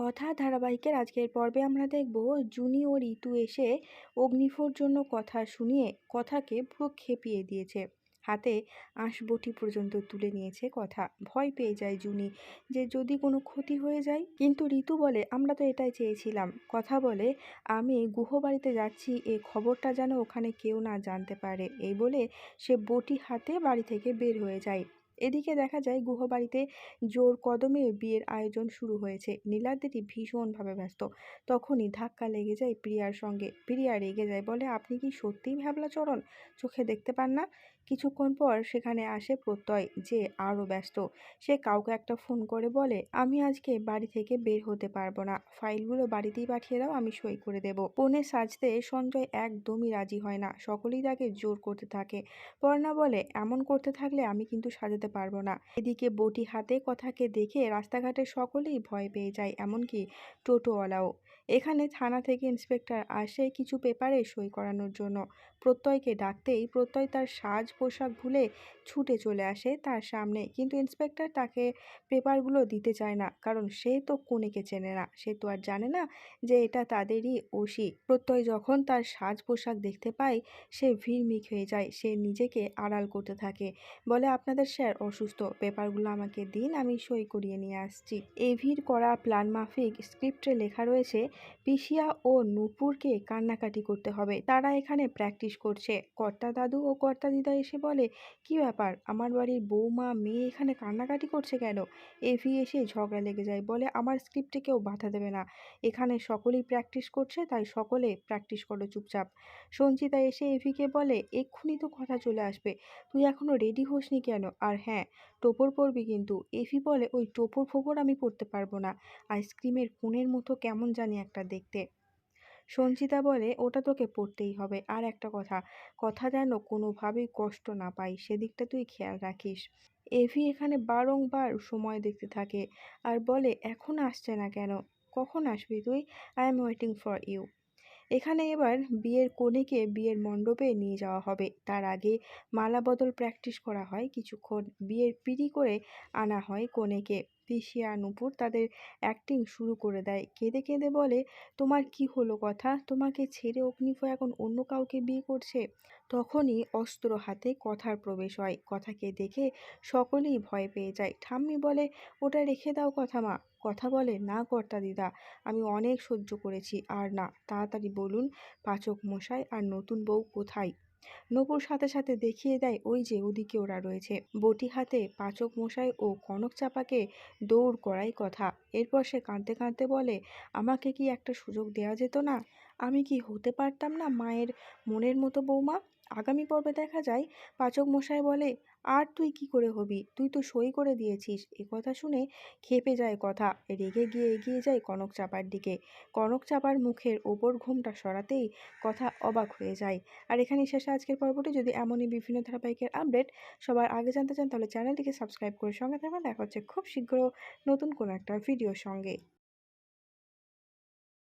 কথা ধারাবাহিকের আজকের পর্বে আমরা দেখব জুনি ও ঋতু এসে অগ্নিফোর জন্য কথা শুনিয়ে, কথাকে পুরো খেপিয়ে দিয়েছে। হাতে আঁশবটি পর্যন্ত তুলে নিয়েছে কথা। ভয় পেয়ে যায় জুনি যে যদি কোনো ক্ষতি হয়ে যায়। কিন্তু ঋতু বলে, আমরা তো এটাই চেয়েছিলাম। কথা বলে, আমি গুহবাড়িতে যাচ্ছি এই খবরটা যেন ওখানে কেউ না জানতে পারে। এই বলে সে বটি হাতে বাড়ি থেকে বের হয়ে যায়। এদিকে দেখা যায় গুহবাড়িতে জোর কদমে বিয়ের আয়োজন শুরু হয়েছে। নীলাদ্রি ভীষণভাবে ব্যস্ত। তখনই ধাক্কা লেগে যায় প্রিয়ার সঙ্গে। প্রিয়া রেগে যায়, বলে, আপনি কি সত্যিই ভ্যাবলা চরণ চোখে দেখতে পান না? কিছুক্ষণ পর সেখানে আসে প্রত্যয়, যে আরও ব্যস্ত। সে কাউকে একটা ফোন করে বলে, আমি আজকে বাড়ি থেকে বের হতে পারব না। ফাইলগুলো বাড়িতেই পাঠিয়ে দাও, আমি সই করে দেব। পনে সাজতে সঞ্জয় একদমই রাজি হয় না। সকলেই তাকে জোর করতে থাকে। পর্ণা বলে, এমন করতে থাকলে আমি কিন্তু সাজাতে পারব না। এদিকে বটি হাতে কথাকে দেখে রাস্তাঘাটে সকলেই ভয় পেয়ে যায়, এমনকি টোটোওয়ালাও। এখানে থানা থেকে ইন্সপেক্টর আসে কিছু পেপারে সই করানোর জন্য। প্রত্যয়কে ডাকতেই প্রত্যয় তার সাজ পোশাক ভুলে ছুটে চলে আসে তার সামনে, কিন্তু ইন্সপেক্টর তাকে পেপারগুলো দিতে চায় না, কারণ সে তো কনেকে চেনে না। সে তো আর জানে না যে এটা তাদেরই ওসি। প্রত্যয় যখন তার সাজ পোশাক দেখতে পায়, সে ভিড়মিক হয়ে যায়, সে নিজেকে আড়াল করতে থাকে। বলে, আপনাদের স্যার অসুস্থ। পেপারগুলো আমাকে দিন, আমি সই করিয়ে নিয়ে আসছি। এভির করা প্ল্যান মাফিক স্ক্রিপ্টে লেখা রয়েছে পিসিয়া ও নূপুরকে কান্নাকাটি করতে হবে। তারা এখানে প্র্যাকটিস করছে। কর্তা দাদু ও কর্তা দিদা এসে বলে, কি ব্যাপার? আমার বাড়ির বৌমা, মেয়ে এখানে কান্নাকাটি করছে কেন? এভি এসে ঝগড়া লেগে যায়, বলে, আমার স্ক্রিপ্টে কেউ বাধা দেবে না। এখানে সকলেই প্র্যাকটিস করছে, তাই সকলে প্র্যাকটিস করো চুপচাপ। সঞ্চিতা এসে এভিকে বলে, এক্ষুনি তো কথা চলে আসবে। তুই এখনও রেডি হোসনি কেন? আর হ্যাঁ টোপর পরবি কিন্তু। এফি বলে, ওই টোপর ফোপর আমি পরতে পারব না। আইসক্রিমের কোণের মতো কেমন জানি একটা দেখতে। সঞ্চিতা বলে, ওটা তোকে পড়তেই হবে। আর একটা কথা কথা যেন কোনোভাবেই কষ্ট না পাই, সেদিকটা তুই খেয়াল রাখিস। এভি এখানে বারংবার সময় দেখতে থাকে আর বলে, এখন আসছে না কেন? কখন আসবি তুই? I am waiting for you এখানে এবার বিয়ের কনেকে বিয়ের মণ্ডপে নিয়ে যাওয়া হবে। তার আগে মালা বদল প্র্যাকটিস করা হয় কিছুক্ষণ। বিয়ের পিড়ি করে আনা হয় কনেকে। পিসিয়া নুপুর তাদের অ্যাক্টিং শুরু করে দেয়। কেঁদে কেঁদে বলে, তোমার কি হলো কথা? তোমাকে ছেড়ে অগ্নিফ এখন অন্য কাউকে বিয়ে করছে? তখনই অস্ত্র হাতে কথার প্রবেশ হয়। কথাকে দেখে সকলেই ভয় পেয়ে যায়। ঠাম্মি বলে, ওটা রেখে দাও কথা মা। কথা বলে, না কর্তা দিদা, আমি অনেক সহ্য করেছি। আর না, তাড়াতাড়ি বলুন পাচক মশাই আর নতুন বউ কোথায়? নপুর সাথে সাথে দেখিয়ে দেয় ওই যে ওদিকে ওরা রয়েছে। বটি হাতে পাচক মশাই ও কনক চাপাকে দৌড় করাই কথা। এরপর সে কাঁদতে কাঁদতে বলে, আমাকে কি একটা সুযোগ দেওয়া যেত না? আমি কি হতে পারতাম না মায়ের মনের মতো বৌমা? আগামী পর্বে দেখা যায়, পাচক মশাই বলে, আর তুই কি করে হবি? তুই তো সই করে দিয়েছিস। এ কথা শুনে খেপে যায় কথা, রেগে গিয়ে এগিয়ে যায় কনক চাপার দিকে। কনক চাপার মুখের ওপর ঘুমটা সরাতেই কথা অবাক হয়ে যায়। আর এখানে শেষে আজকের পর্বটি। যদি এমনই বিভিন্ন ধারাবাহিকের আপডেট সবার আগে জানতে চান, তাহলে চ্যানেলটিকে সাবস্ক্রাইব করে সঙ্গে থাকবেন দেখা হচ্ছে খুব শীঘ্র নতুন কোনো একটা ভিডিওর সঙ্গে।